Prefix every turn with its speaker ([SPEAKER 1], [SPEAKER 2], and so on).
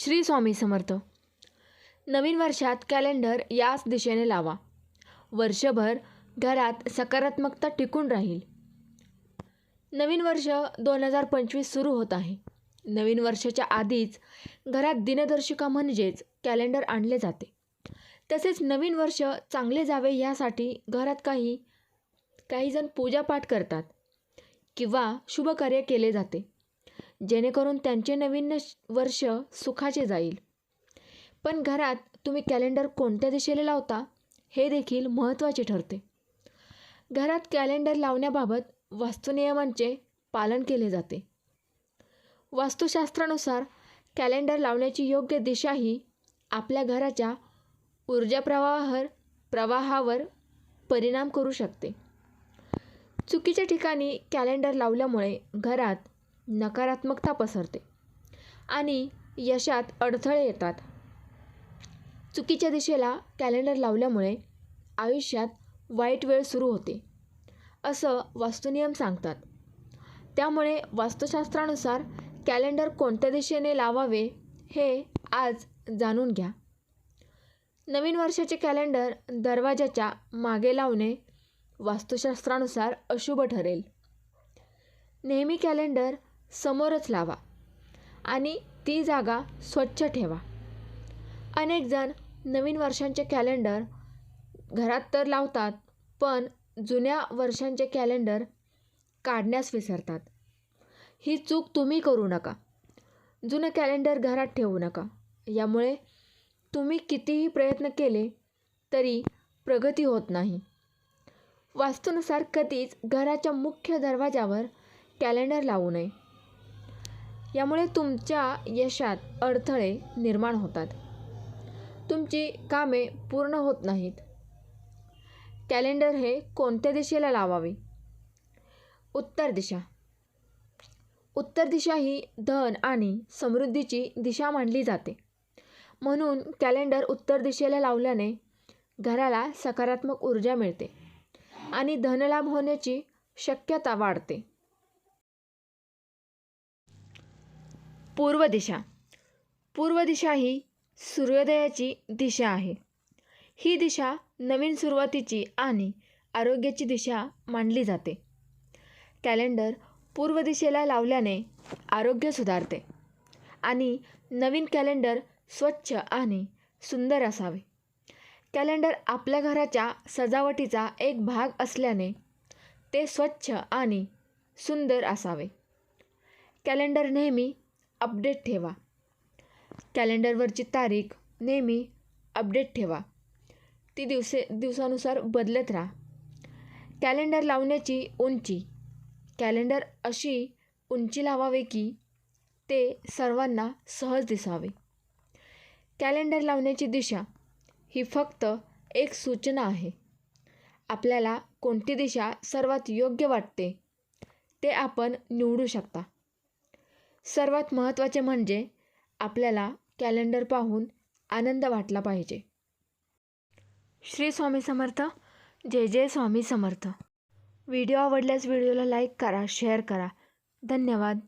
[SPEAKER 1] श्री स्वामी समर्थ. नवीन वर्षात कॅलेंडर याच दिशेने लावा. वर्षभर घरात सकारात्मकता टिकून राहील. नवीन वर्ष दोन हजार पंचवीस सुरू होत आहे. नवीन वर्षाच्या आधीच घरात दिनदर्शिका म्हणजेच कॅलेंडर आणले जाते. तसेच नवीन वर्ष चांगले जावे यासाठी घरात काही काहीजण पूजापाठ करतात किंवा शुभकार्य केले जाते. जेणेकरून त्यांचे नवीन वर्ष सुखाचे जाईल. पण घरात तुम्ही कॅलेंडर कोणत्या दिशेला लावता हे देखील महत्त्वाचे ठरते. घरात कॅलेंडर लावण्याबाबत वास्तुनियमांचे पालन केले जाते. वास्तुशास्त्रानुसार कॅलेंडर लावण्याची योग्य दिशा ही आपल्या घराच्या ऊर्जा प्रवाहावर प्रवाहावर परिणाम करू शकते. चुकीच्या ठिकाणी कॅलेंडर लावल्यामुळे घरात नकारात्मकता पसरते. आणि यशात अडथळे येतात. चुकीच्या दिशेला कॅलेंडर लावल्यामुळे आयुष्यात वाईट वेळ सुरू होते. असं वास्तुनियम सांगतात. त्यामुळे वास्तुशास्त्रानुसार कॅलेंडर कोणत्या दिशेने लावावे हे आज जाणून घ्या. नवीन वर्षाचे कॅलेंडर दरवाजाच्या मागे लावणे वास्तुशास्त्रानुसार अशुभ ठरेल. नेहमी कॅलेंडर समोरच लावा आणि ती जागा स्वच्छ ठेवा. अनेकजण नवीन वर्षांचे कॅलेंडर घरात तर लावतात पण जुन्या वर्षांचे कॅलेंडर काढण्यास विसरतात. ही चूक तुम्ही करू नका. जुनं कॅलेंडर घरात ठेवू नका. यामुळे तुम्ही कितीही प्रयत्न केले तरी प्रगती होत नाही. वास्तूनुसार कधीच घराच्या मुख्य दरवाजावर कॅलेंडर लावू नये. यामुळे तुमच्या यशात अडथळे निर्माण होतात. तुमची कामे पूर्ण होत नाहीत. कॅलेंडर हे कोणत्या दिशेला लावावे? उत्तर दिशा. उत्तर दिशा ही धन आणि समृद्धीची दिशा मानली जाते. म्हणून कॅलेंडर उत्तर दिशेला लावल्याने घराला सकारात्मक ऊर्जा मिळते आणि धनलाभ होण्याची शक्यता वाढते. पूर्व दिशा पूर्व दिशा ही सूर्योदयाची दिशा आहे. ही दिशा नवीन सुरुवातीची आणि आरोग्याची दिशा मानली जाते. कॅलेंडर पूर्व दिशेला लावल्याने आरोग्य सुधारते आणि नवीन कॅलेंडर स्वच्छ आणि सुंदर असावे. कॅलेंडर आपल्या घराच्या सजावटीचा एक भाग असल्याने ते स्वच्छ आणि सुंदर असावे. कॅलेंडर नेहमी अपडेट ठेवा. कॅलेंडरवरची तारीख नेहमी अपडेट ठेवा. ती दिवसे दिवसानुसार बदलत राहा. कॅलेंडर लावण्याची उंची. कॅलेंडर अशी उंची लावावे की ते सर्वांना सहज दिसावे. कॅलेंडर लावण्याची दिशा ही फक्त एक सूचना आहे. आपल्याला कोणती दिशा सर्वात योग्य वाटते ते आपण निवडू शकता. सर्वात महत्त्वाचे म्हणजे आपल्याला कॅलेंडर पाहून आनंद वाटला पाहिजे. श्री स्वामी समर्थ. जय जय स्वामी समर्थ. व्हिडिओ आवडल्यास व्हिडिओला लाईक करा शेअर करा. धन्यवाद.